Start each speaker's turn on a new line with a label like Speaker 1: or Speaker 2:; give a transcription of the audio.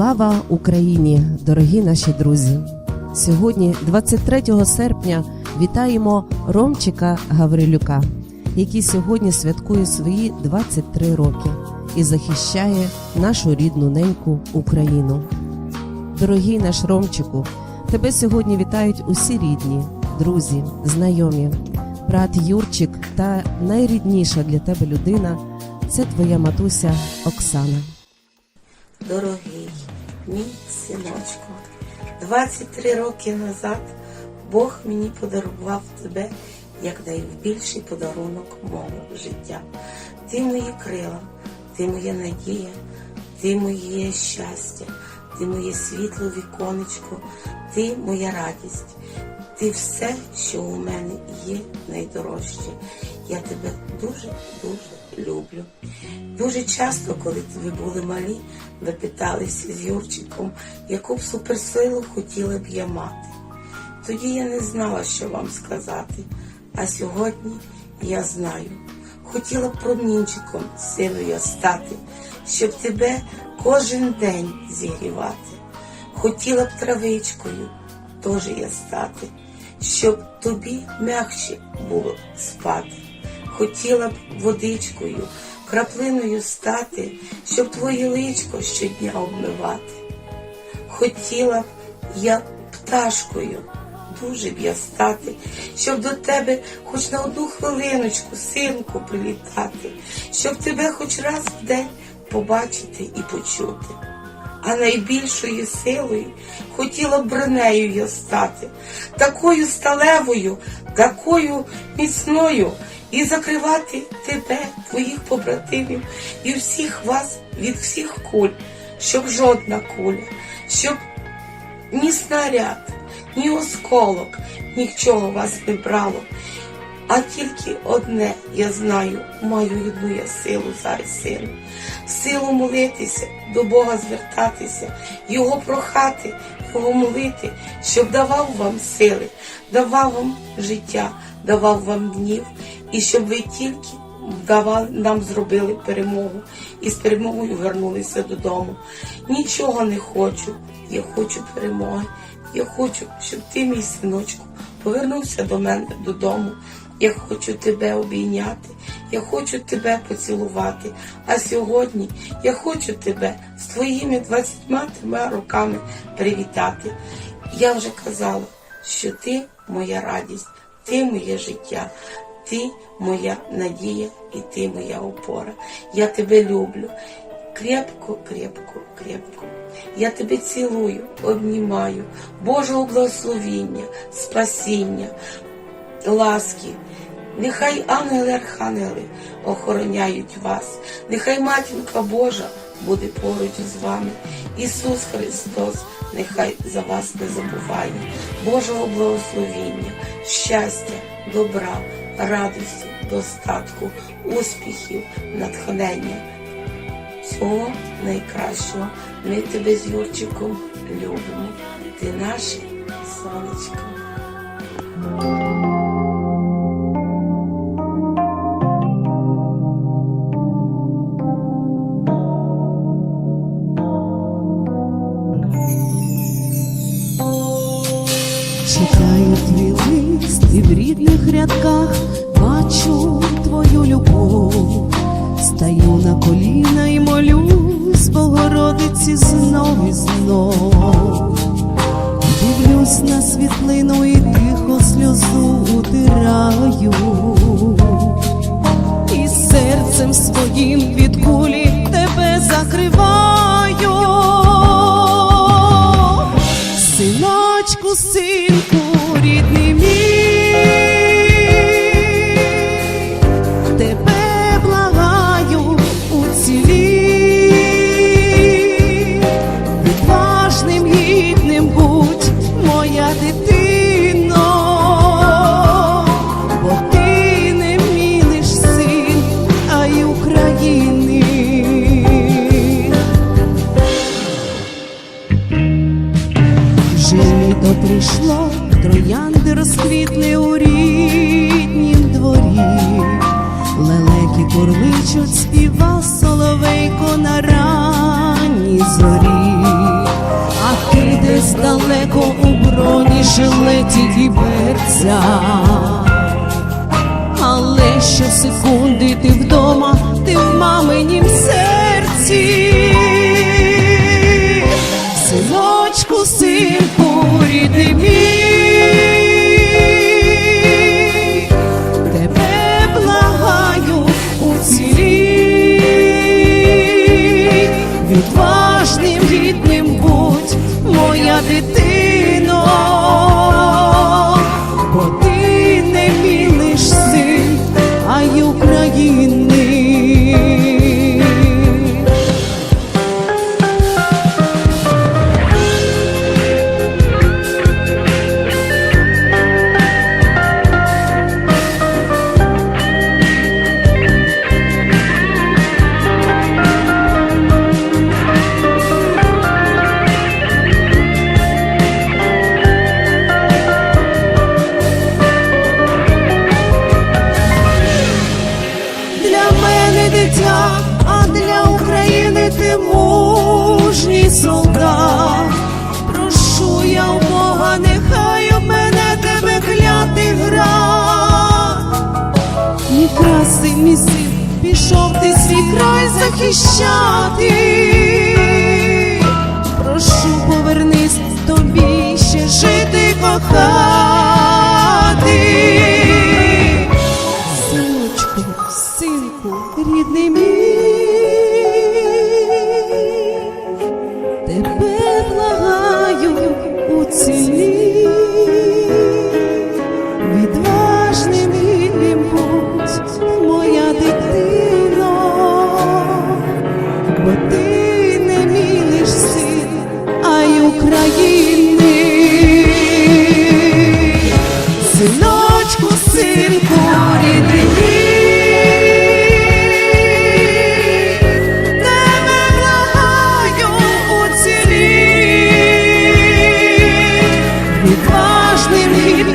Speaker 1: Слава Україні, дорогі наші друзі! Сьогодні, 23 серпня, вітаємо Ромчика Гаврилюка, який сьогодні святкує свої 23 роки і захищає нашу рідну неньку Україну. Дорогий наш Ромчику, тебе сьогодні вітають усі рідні, друзі, знайомі, брат Юрчик та найрідніша для тебе людина це твоя матуся Оксана.
Speaker 2: Дорогий мій синочку, 23 роки назад Бог мені подарував тебе як найбільший подарунок мого життя. Ти мої крила, ти моя надія, ти моє щастя, ти моє світло віконечко, ти моя радість. Ти все, що у мене є найдорожче. Я тебе дуже-дуже люблю. Дуже часто, коли ви були малі, ви питалися з Юрчиком, яку б суперсилу хотіла б я мати. Тоді я не знала, що вам сказати, а сьогодні я знаю. Хотіла б промінчиком синою стати, щоб тебе кожен день зігрівати. Хотіла б травичкою теж я стати, щоб тобі м'якше було спати. Хотіла б водичкою, краплиною стати, щоб твоє личко щодня обмивати. Хотіла б я пташкою, дуже б я стати, щоб до тебе хоч на одну хвилиночку, синку, прилітати, щоб тебе хоч раз в день побачити і почути. А найбільшою силою хотіла бронею я стати, такою сталевою, такою міцною, і закривати тебе, твоїх побратимів і всіх вас від всіх куль, щоб жодна куля, щоб ні снаряд, ні осколок нічого вас не брало. А тільки одне я знаю, маю одну я силу зараз сину. Силу молитися, до Бога звертатися, Його прохати, Його молити, щоб давав вам сили, давав вам життя, давав вам днів, і щоб ви тільки давали, нам зробили перемогу і з перемогою вернулися додому. Нічого не хочу, я хочу перемоги. Я хочу, щоб ти, мій синочку, повернувся до мене додому. Я хочу тебе обійняти, я хочу тебе поцілувати. А сьогодні я хочу тебе з твоїми 23 роками привітати. Я вже казала, що ти моя радість, ти моє життя, ти моя надія і ти моя опора. Я тебе люблю. Крепко, крепко, крепко. Я тебе цілую, обнімаю, Божого благословіння, спасіння, ласки. Нехай ангели-архангели охороняють вас, нехай матінка Божа буде поруч з вами. Ісус Христос, нехай за вас не забуває, Божого благословіння, щастя, добра, радості, достатку, успіхів, натхнення. Всього найкращого. Ми тебе з Юрчиком любимо. Ти наше сонечко.
Speaker 3: Читаю твій лист і в рідних рядках бачу твою любов, стаю на коліна і молюсь Богородиці знов і знов. Дивлюсь на світлину і тихо Що співав соловейко на ранній зорі, а ти десь далеко у броні жилеті гібеться, але що секунди ти в си, мій пішов ти свій край захищати, прошу, повернись тобі ще жити, кохати. ним